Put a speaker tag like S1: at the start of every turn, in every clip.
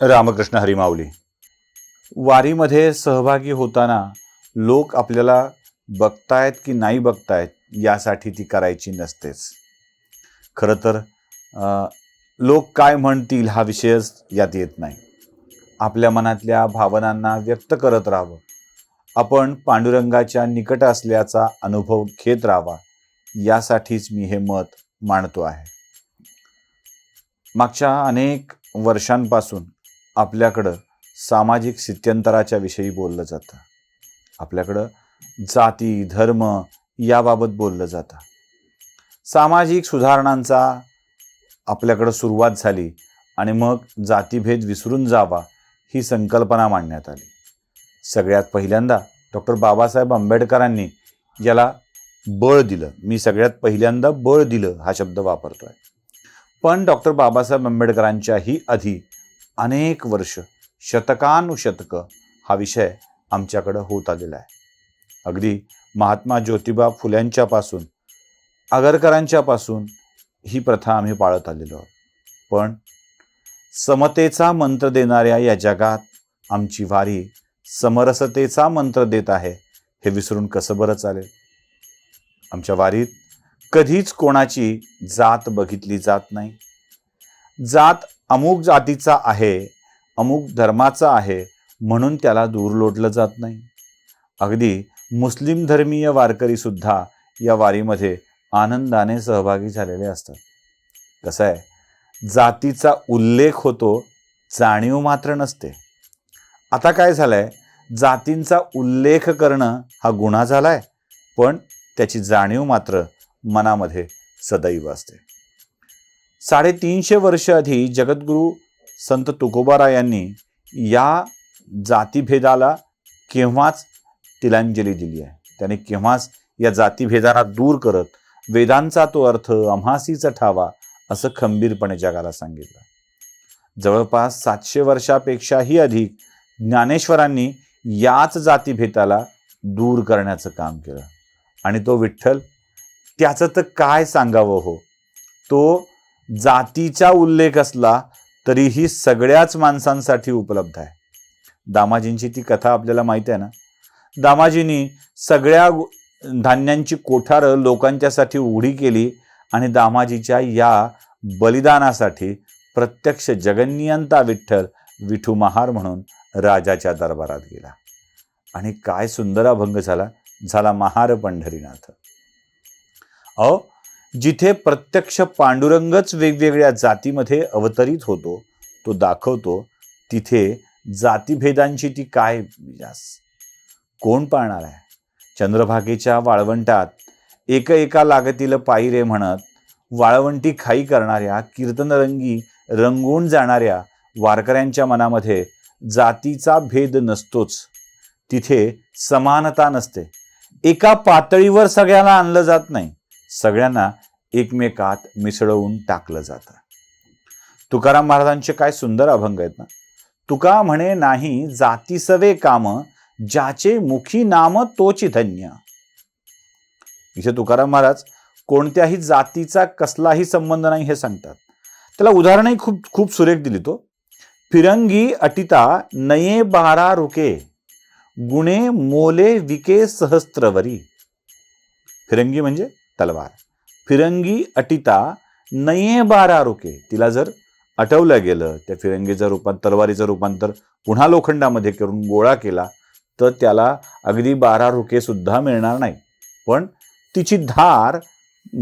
S1: रामकृष्ण हरिमावली वारीमध्ये सहभागी होताना लोक आपल्याला बघतायत की नाही बघतायत यासाठी ती करायची नसतेच. खरं तर लोक काय म्हणतील हा विषयच यात येत नाही. आपल्या मनातल्या भावनांना व्यक्त करत राहावं. आपण पांडुरंगाच्या निकट असल्याचा अनुभव घेत राहावा यासाठीच मी हे मत मांडतो आहे. मागच्या अनेक वर्षांपासून आपल्याकडं सामाजिक स्थित्यंतराच्या विषयी बोललं जातं. आपल्याकडं जाती धर्म याबाबत बोललं जातं. सामाजिक सुधारणांचा आपल्याकडं सुरुवात झाली आणि मग जातीभेद विसरून जावा ही संकल्पना मांडण्यात आली. सगळ्यात पहिल्यांदा डॉक्टर बाबासाहेब आंबेडकरांनी याला बळ दिलं. मी सगळ्यात पहिल्यांदा बळ दिलं हा शब्द वापरतोय. पण डॉक्टर बाबासाहेब आंबेडकरांच्याही आधी अनेक वर्ष शतकानुशतकं हा विषय आमच्याकडं होत आलेला आहे. अगदी महात्मा ज्योतिबा फुल्यांच्यापासून आगरकरांच्यापासून ही प्रथा आम्ही पाळत आलेलो आहोत. पण समतेचा मंत्र देणाऱ्या या जगात आमची वारी समरसतेचा मंत्र देत आहे हे विसरून कसं बरं चालेल? आमच्या वारीत कधीच कोणाची जात बघितली जात नाही. जात अमुक जातीचा आहे अमुक धर्माचा आहे म्हणून त्याला दूर लोटलं जात नाही. अगदी मुस्लिम धर्मीय वारकरी सुद्धा या वारीमध्ये आनंदाने सहभागी झालेले असतात. कसं आहे? जातीचा उल्लेख होतो जाणीव मात्र नसते. आता काय झालं आहे जातींचा उल्लेख करणं हा गुन्हा झाला आहे पण त्याची जाणीव मात्र मनामध्ये सदैव असते. साडेतीनशे वर्ष आधी जगद्गुरू संत तुकोबारा यांनी या जातीभेदाला केव्हाच तिलांजली दिली आहे? त्याने केव्हाच या जातीभेदाला दूर करत वेदांचा तो अर्थ अम्हासीचा ठावा असं खंबीरपणे जगाला सांगितलं. जवळपास सातशे वर्षापेक्षाही अधिक ज्ञानेश्वरांनी याच जातीभेदाला दूर करण्याचं काम केलं. आणि तो विठ्ठल त्याचं तर काय सांगावं हो? तो जातीचा उल्लेख असला तरीही सगळ्याच माणसांसाठी उपलब्ध आहे. दामाजींची ती कथा आपल्याला माहिती आहे ना? दामाजींनी सगळ्या धान्यांची कोठारं लोकांच्यासाठी उघडी केली आणि दामाजीच्या या बलिदानासाठी प्रत्यक्ष जगन्नियंता विठ्ठल विठू महार म्हणून राजाच्या दरबारात गेला. आणि काय सुंदर अभंग झाला? झाला महार पंढरीनाथ. अहो जिथे प्रत्यक्ष पांडुरंगच वेगवेगळ्या जातीमध्ये अवतरित होतो तो दाखवतो तिथे जातीभेदांची ती काय विलास? कोण पाळणार आहे? चंद्रभागेच्या वाळवंटात एक एका लागतील पायरे म्हणत वाळवंटी खाई करणाऱ्या कीर्तनरंगी रंगून जाणाऱ्या वारकऱ्यांच्या मनामध्ये जातीचा भेद नसतोच. तिथे समानता नसते. एका पातळीवर सगळ्यांना आणलं जात नाही. सगळ्यांना एकमेकात मिसळवून टाकलं जातं. तुकाराम महाराजांचे काय सुंदर अभंग आहेत ना? तुका म्हणे नाही जाती सवे काम ज्याचे मुखी नाम तोची धन्य. इथे तुकाराम महाराज कोणत्याही जातीचा कसलाही संबंध नाही हे सांगतात. त्याला उदाहरणही खूप खूप सुरेख दिली तो. फिरंगी अटिता नये बारा रुके गुणे मोले विके सहस्त्रवरी. फिरंगी म्हणजे? तलवार. फिरंगी अटिता नये बारा रुके. तिला जर अटवलं गेलं त्या फिरंगीचं रूपांतर तलवारीचं रूपांतर पुन्हा लोखंडामध्ये करून गोळा केला तर त्याला अगदी बारा रुके सुद्धा मिळणार नाही. पण तिची धार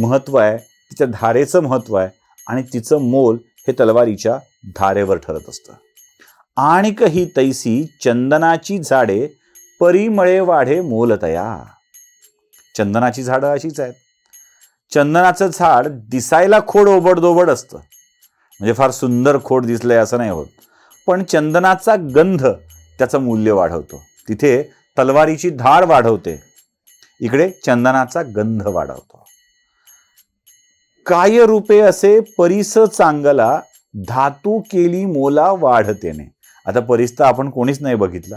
S1: महत्त्व आहे तिच्या धारेचं महत्त्व आहे आणि तिचं मोल हे तलवारीच्या धारेवर ठरत असतं. आणिक ही तैसी चंदनाची झाडे परिमळे वाढे मोलतया चंदनाची झाडं अशीच आहेत. चंदनाचं झाड दिसायला खोड ओबडदोबड असतं. म्हणजे फार सुंदर खोड दिसलंय असं नाही होत. पण चंदनाचा गंध त्याचं मूल्य वाढवतो. तिथे तलवारीची धाड वाढवते. इकडे चंदनाचा गंध वाढवतो. काय रूपे असे परिस चांगला धातू केली मोला वाढतेने. आता परिस तर आपण कोणीच नाही बघितला.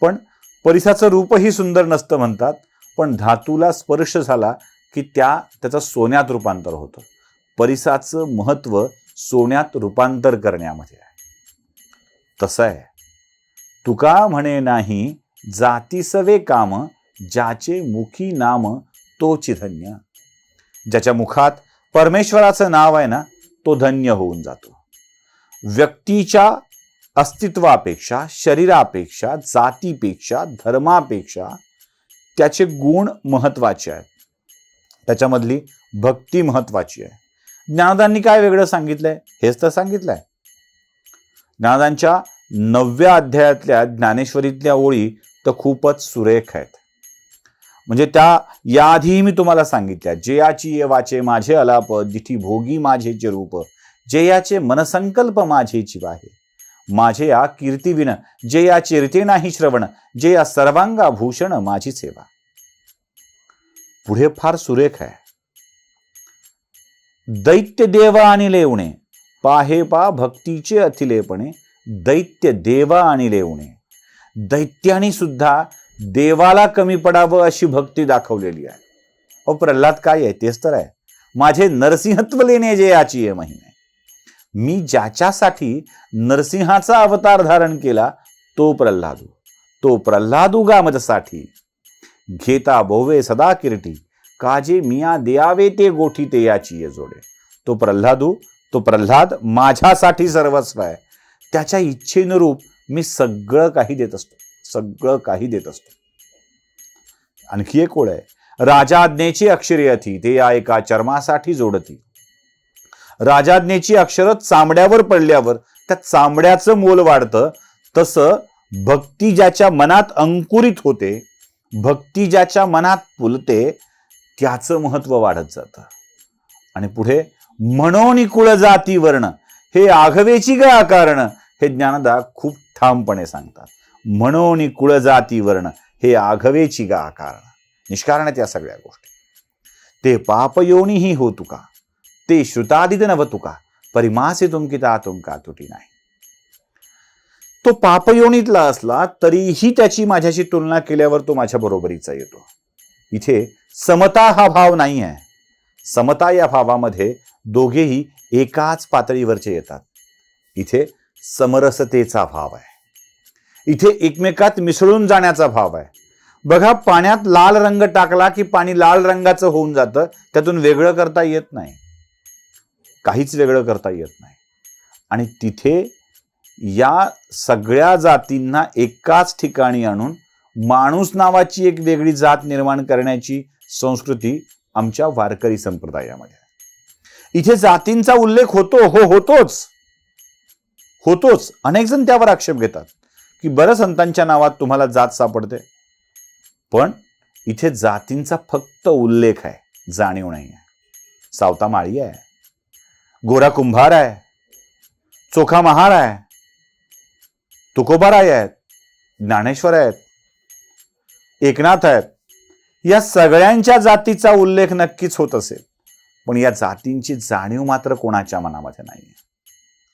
S1: पण परिसाचं रूपही सुंदर नसतं म्हणतात. पण धातूला स्पर्श झाला की त्या त्याचं सोन्यात रूपांतर होतं. परिसाचं महत्त्व सोन्यात रूपांतर करण्यामध्ये आहे. तसं आहे. तुका म्हणे नाही जाती सवे काम ज्याचे मुखी नाम तोची धन्य ज्याच्या मुखात परमेश्वराचं नाव आहे ना तो धन्य होऊन जातो. व्यक्तीच्या अस्तित्वापेक्षा शरीरापेक्षा जातीपेक्षा धर्मापेक्षा त्याचे गुण महत्त्वाचे आहेत. त्याच्यामधली भक्ती महत्वाची आहे. ज्ञानदांनी काय वेगळं सांगितलंय? हेच तर सांगितलंय. ज्ञानदांच्या नवव्या अध्यायातल्या ज्ञानेश्वरीतल्या ओळी तर खूपच सुरेख आहेत. म्हणजे त्या याआधीही मी तुम्हाला सांगितल्या जयाची वाचे माझे अलाप दिठी भोगी माझेचे रूप जयाचे मनसंकल्प माझेची वाहे माझे या कीर्तिविन जे या चिरते नाही श्रवण जे या सर्वांगा भूषण माझी सेवा. पुढे फार सुरेख आहे. दैत्य देवा आणि लेवणे पाहे पा भक्तीचे अथिलेपणे दैत्य देवा आणि लेवणे. दैत्यानी सुद्धा देवाला कमी पडावं अशी भक्ती दाखवलेली आहे. अ प्रल्हाद काय आहे तेच तर आहे. माझे नरसिंहत्व लेणे जे याची आहे महिने मी ज्याच्यासाठी नरसिंहाचा अवतार धारण केला तो प्रल्हादू. तो प्रल्हाद उगामतसाठी घेता भोवे सदा किरटी. काजे मिया देयावे ते गोठी ते याची ये जोडे. तो प्रल्हादू तो प्रल्हाद माझ्यासाठी सर्वस्व आहे. त्याच्या इच्छेनुरूप मी सगळं काही देत असतो. सगळं काही देत असतो. आणखी एक ओळ आहे. राजाज्ञेची अक्षरे अथी ते या एका चर्मासाठी जोडती. राजाज्ञेची अक्षरं चांबड्यावर पडल्यावर त्या चांबड्याचं मोल वाढतं. तसं भक्ती ज्याच्या मनात अंकुरित होते भक्ती ज्याच्या मनात फुलते त्याचं महत्त्व वाढत जातं. आणि पुढे म्हणून कुळ जाती वर्ण हे आघवेची ग कारण हे ज्ञानदा खूप ठामपणे सांगतात. म्हणून कुळ जाती वर्ण हे आघवेची ग कारण निष्कारण आहेत या सगळ्या गोष्टी. ते पापयोनीही हो तुका ते श्रुतादित नव तुका परिमासे तुमकिता तुमका तुटी नाही? तो पापयोनीतला असला तरीही त्याची माझ्याशी तुलना केल्यावर तो माझ्या बरोबरीचा येतो. इथे समता हा भाव नाही आहे. समता या भावामध्ये दोघेही एकाच पातळीवरचे येतात. इथे समरसतेचा भाव आहे. इथे एकमेकात मिसळून जाण्याचा भाव आहे. बघा पाण्यात लाल रंग टाकला की पाणी लाल रंगाचं होऊन जातं. त्यातून वेगळं करता येत नाही. काहीच वेगळं करता येत नाही. आणि तिथे या सगळ्या जातींना एकाच ठिकाणी आणून माणूस नावाची एक वेगळी जात निर्माण करण्याची संस्कृती आमच्या वारकरी संप्रदायामध्ये आहे. इथे जातींचा उल्लेख होतो हो होतोच. होतोच. अनेक जण त्यावर आक्षेप घेतात की बरं संतांच्या नावात तुम्हाला जात सापडते. पण इथे जातींचा फक्त उल्लेख आहे जाणीव नाही आहे. सावता माळी आहे. गोरा कुंभार आहे. चोखा महार आहे. तुकोबाराय आहेत ज्ञानेश्वर आहेत एकनाथ आहेत. या सगळ्यांच्या जातीचा उल्लेख नक्कीच होत असेल. पण या जातींची जाणीव मात्र कोणाच्या मनामध्ये नाही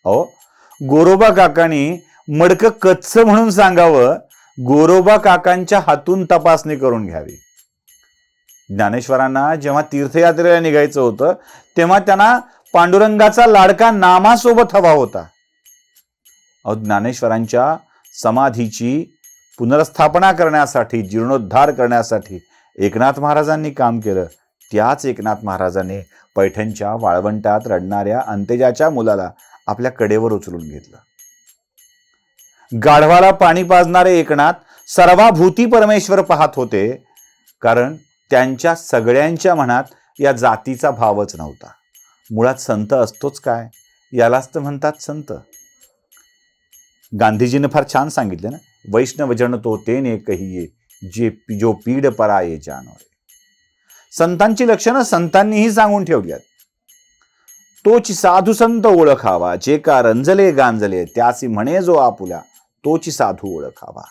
S1: अहो गोरोबा काकांनी मडक कच्च म्हणून सांगावं गोरोबा काकांच्या हातून तपासणी करून घ्यावी. ज्ञानेश्वरांना जेव्हा तीर्थयात्रेला निघायचं होतं तेव्हा त्यांना पांडुरंगाचा लाडका नामासोबत हवा होता. ज्ञानेश्वरांच्या समाधीची पुनर्स्थापना करण्यासाठी जीर्णोद्धार करण्यासाठी एकनाथ महाराजांनी काम केलं. त्याच एकनाथ महाराजांनी पैठणच्या वाळवंटात रडणाऱ्या अंतेजाच्या मुलाला आपल्या कडेवर उचलून घेतलं. गाढवाला पाणी पाजणारे एकनाथ सर्वाभूती परमेश्वर पाहत होते कारण त्यांच्या सगळ्यांच्या मनात या जातीचा भावच नव्हता. मुळात संत असतोच काय? यालाच तर म्हणतात संत. गांधीजीनं फार छान सांगितलं ना वैष्णव जन तो तेने कहिये जे जो पीड पराये जानोरे. संतांची लक्षणं संतांनीही सांगून ठेवल्यात. तोच साधू संत ओळखावा जे का रंजले गांजले त्यासी म्हणे जो आपुल्या तोच साधू ओळखावा.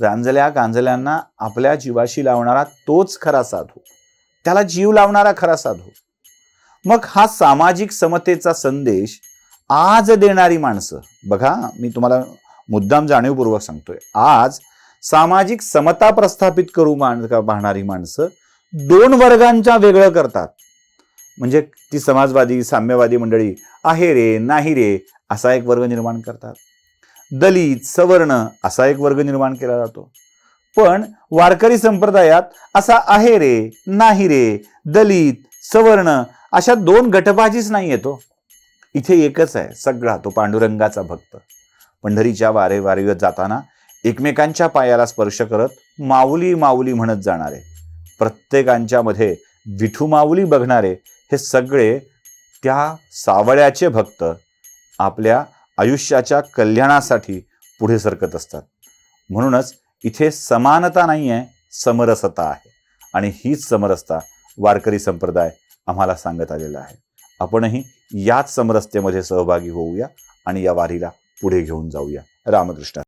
S1: रांजल्या गांजल्यांना आपल्या जीवाशी लावणारा तोच खरा साधू त्याला जीव लावणारा खरा साधू. मग हा सामाजिक समतेचा संदेश आज देणारी माणसं. बघा मी तुम्हाला मुद्दाम जाणीवपूर्वक सांगतोय. आज सामाजिक समता प्रस्थापित करू मान पाहणारी माणसं दोन वर्गांच्या वेगळं करतात. म्हणजे ती समाजवादी साम्यवादी मंडळी आहे रे नाही रे असा एक वर्ग निर्माण करतात. दलित सवर्ण असा एक वर्ग निर्माण केला जातो. पण वारकरी संप्रदायात असा आहे रे नाही रे दलित सवर्ण अशा दोन गटबाजीच नाही येतो हो. इथे एकच आहे सगळा तो पांडुरंगाचा भक्त. पंढरीच्या वारे वारीवर जाताना एकमेकांच्या पायाला स्पर्श करत माऊली माऊली म्हणत जाणारे प्रत्येकांच्या मध्ये विठू माऊली बघणारे हे सगळे त्या सावळ्याचे भक्त आपल्या आयुष्याच्या कल्याणासाठी पुढे सरकत असतात. म्हणूनच इथे समानता नाही आहे समरसता आहे. आणि हीच समरसता वारकरी संप्रदाय आम्हाला सांगत आलेला आहे. आपणही याच समरसतेमध्ये सहभागी होऊया आणि या वारीला पुढे घेऊन जाऊया. रामकृष्ण.